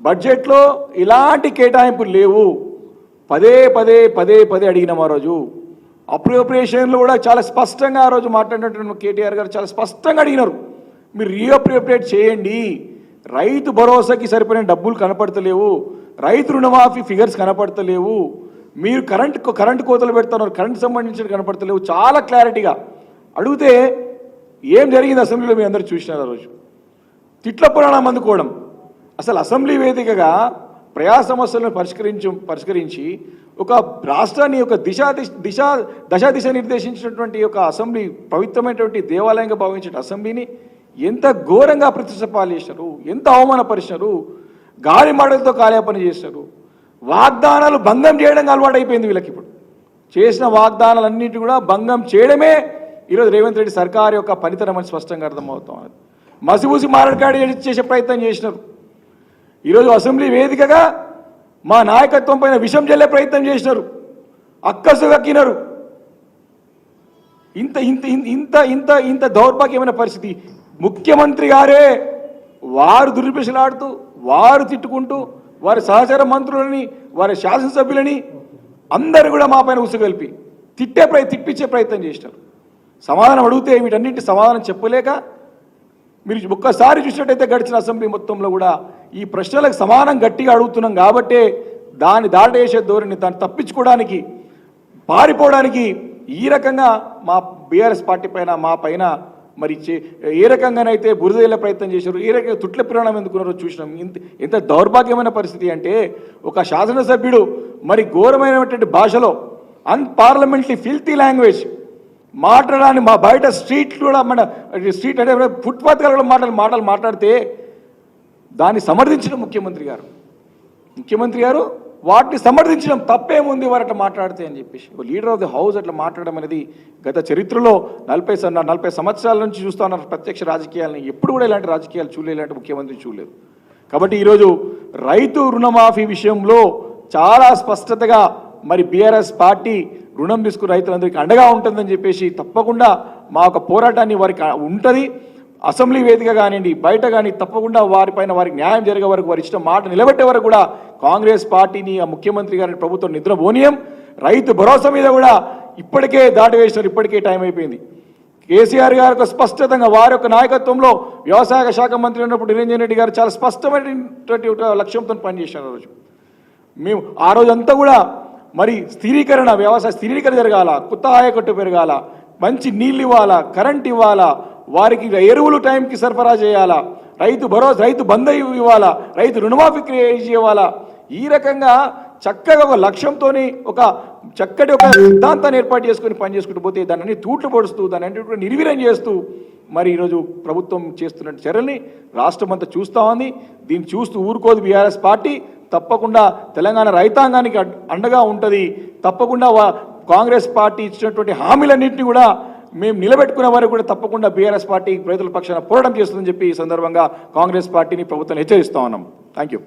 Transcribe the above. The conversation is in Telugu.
బడ్జెట్లో ఇలాంటి కేటాయింపులు లేవు. పదే పదే పదే పదే అడిగినాం ఆ రోజు. అప్రోప్రియేషన్లు కూడా చాలా స్పష్టంగా ఆ రోజు మాట్లాడినటువంటి కేటీఆర్ గారు చాలా స్పష్టంగా అడిగినారు. మీరు రీఅప్రోప్రియేట్ చేయండి. రైతు భరోసాకి సరిపోయిన డబ్బులు కనపడతలేవు. రైతు రుణమాఫీ ఫిగర్స్ కనపడతలేవు. మీరు కరెంట్ కరెంట్ కోతలు పెడుతున్నారు. కరెంట్ సంబంధించిన కనపడతలేవు. చాలా క్లారిటీగా అడిగితే ఏం జరిగింది అసెంబ్లీలో మీ అందరూ చూసినారు ఆ రోజు. తిట్ల పురాణం అందుకోవడం. అసలు అసెంబ్లీ వేదికగా ప్రజా సమస్యలను పరిష్కరించు పరిష్కరించి ఒక రాష్ట్రాన్ని ఒక దిశ దిశ దిశ దశ దిశ నిర్దేశించినటువంటి ఒక అసెంబ్లీ పవిత్రమైనటువంటి దేవాలయంగా భావించిన అసెంబ్లీని ఎంత ఘోరంగా ప్రతిష్టపాలు చేశారు ఎంత అవమానపరిచారు గాలి మాటలతో కాలేపన చేశారు వాగ్దానాలు భంగం చేయడం అలవాటు అయిపోయింది వీళ్ళకి ఇప్పుడు. చేసిన వాగ్దానాలన్నిటి కూడా భంగం చేయడమే ఈరోజు రేవంత్ రెడ్డి సర్కార్ యొక్క పనితనం అని స్పష్టంగా అర్థమవుతాం మసిబూసి మారడికాడి చేసే ప్రయత్నం చేసినారు. ఈరోజు అసెంబ్లీ వేదికగా మా నాయకత్వం పైన విషం చెల్లే ప్రయత్నం చేసినారు. అక్కసు కక్కినారు. ఇంత ఇంత ఇంత- ఇంత ఇంత దౌర్భాగ్యమైన పరిస్థితి. ముఖ్యమంత్రి గారే వారు దుర్భిషలాడుతూ వారు తిట్టుకుంటూ వారి సహచర మంత్రులని వారి శాసనసభ్యులని అందరూ కూడా మా పైన ఉసుగొల్పి తిట్టే ప్రయ తిప్పించే ప్రయత్నం చేసినారు. సమాధానం అడిగితే వీటన్నింటి సమాధానం చెప్పలేక మీరు ఒక్కసారి చూసినట్టయితే గడిచిన అసెంబ్లీ మొత్తంలో కూడా ఈ ప్రశ్నలకు సమానం గట్టిగా అడుగుతున్నాం కాబట్టే దాన్ని దాటేసే ధోరణి దాన్ని తప్పించుకోవడానికి పారిపోవడానికి ఈ రకంగా మా బీఆర్ఎస్ పార్టీ పైన మా పైన మరి చే- ఏ రకంగానైతే బురదయ్యే ప్రయత్నం చేశారు ఏ రకంగా తుట్ల పురాణం ఎందుకున్నారో చూసినాం. ఇంత ఎంత దౌర్భాగ్యమైన పరిస్థితి అంటే ఒక శాసనసభ్యుడు మరి ఘోరమైనటువంటి భాషలో అన్పార్లమెంటరీ ఫిల్తీ లాంగ్వేజ్ మాట్లాడడానికి మా బయట స్ట్రీట్ కూడా మన స్ట్రీట్ అంటే ఫుట్పాత్ కూడా మాటలు మాటలు మాట్లాడితే దాన్ని సమర్థించడం ముఖ్యమంత్రి గారు. ముఖ్యమంత్రి గారు వాటిని సమర్థించడం తప్పేముంది వారు అట్లా మాట్లాడితే అని చెప్పేసి. లీడర్ ఆఫ్ ది హౌస్ అట్లా మాట్లాడడం అనేది గత చరిత్రలో నలభై నలభై సంవత్సరాల నుంచి చూస్తా ప్రత్యక్ష రాజకీయాలని. ఎప్పుడు కూడా ఇలాంటి రాజకీయాలు చూడలేదు ఇలాంటి ముఖ్యమంత్రి చూడలేదు. కాబట్టి ఈరోజు రైతు రుణమాఫీ విషయంలో చాలా స్పష్టతగా మరి బీఆర్ఎస్ పార్టీ రుణం తీసుకున్న రైతులందరికీ అండగా ఉంటుందని చెప్పేసి తప్పకుండా మా యొక్క పోరాటాన్ని వారికి ఉంటుంది. అసెంబ్లీ వేదిక కానివ్వండి బయట కానీ తప్పకుండా వారిపైన వారికి న్యాయం జరిగే వరకు వారి ఇష్టం మాట నిలబెట్టే వరకు కూడా కాంగ్రెస్ పార్టీని ఆ ముఖ్యమంత్రి గారిని ప్రభుత్వం నిద్రపోనీయం. రైతు భరోసా మీద కూడా ఇప్పటికే దాటివేసినారు ఇప్పటికే టైం అయిపోయింది. కేసీఆర్ గారి యొక్క స్పష్టతంగా వారి యొక్క నాయకత్వంలో వ్యవసాయ శాఖ మంత్రి ఉన్నప్పుడు నిరంజన్ రెడ్డి గారు చాలా స్పష్టమైనటువంటి లక్ష్యంతో పనిచేశారు ఆ రోజు. మేము ఆ రోజంతా కూడా మరి స్థిరీకరణ వ్యవసాయ స్థిరీకరణ జరగాల కొత్త ఆయకట్టు పెరగాల మంచి నీళ్ళు ఇవ్వాలా కరెంట్ ఇవ్వాలా వారికి ఎరువులు టైంకి సరఫరా చేయాలా రైతు భరోసా రైతు బంధ ఇవ్వాలా రైతు రుణమాఫీ క్రియేట్ ఇవ్వాలా ఈ రకంగా చక్కగా ఒక లక్ష్యంతో ఒక చక్కటి ఒక సిద్ధాంతాన్ని ఏర్పాటు చేసుకుని పని చేసుకుంటూ పోతే దాన్ని తూట్లు పొడుస్తూ దాన్ని అన్నిటి నిర్వీర్యం చేస్తూ మరి ఈరోజు ప్రభుత్వం చేస్తున్న చర్యల్ని రాష్ట్రం అంతా చూస్తూ ఉంది. దీన్ని చూస్తూ ఊరుకోదు బీఆర్ఎస్ పార్టీ. తప్పకుండా తెలంగాణ రైతాంగానికి అండగా ఉంటుంది. తప్పకుండా కాంగ్రెస్ పార్టీ ఇచ్చినటువంటి హామీలన్నింటినీ కూడా మేము నిలబెట్టుకునే వారికి కూడా తప్పకుండా బీఆర్ఎస్ పార్టీ రైతుల పక్షాన పోరాటం చేస్తుందని చెప్పి ఈ సందర్భంగా కాంగ్రెస్ పార్టీని ప్రభుత్వం హెచ్చరిస్తా ఉన్నాం. Thank you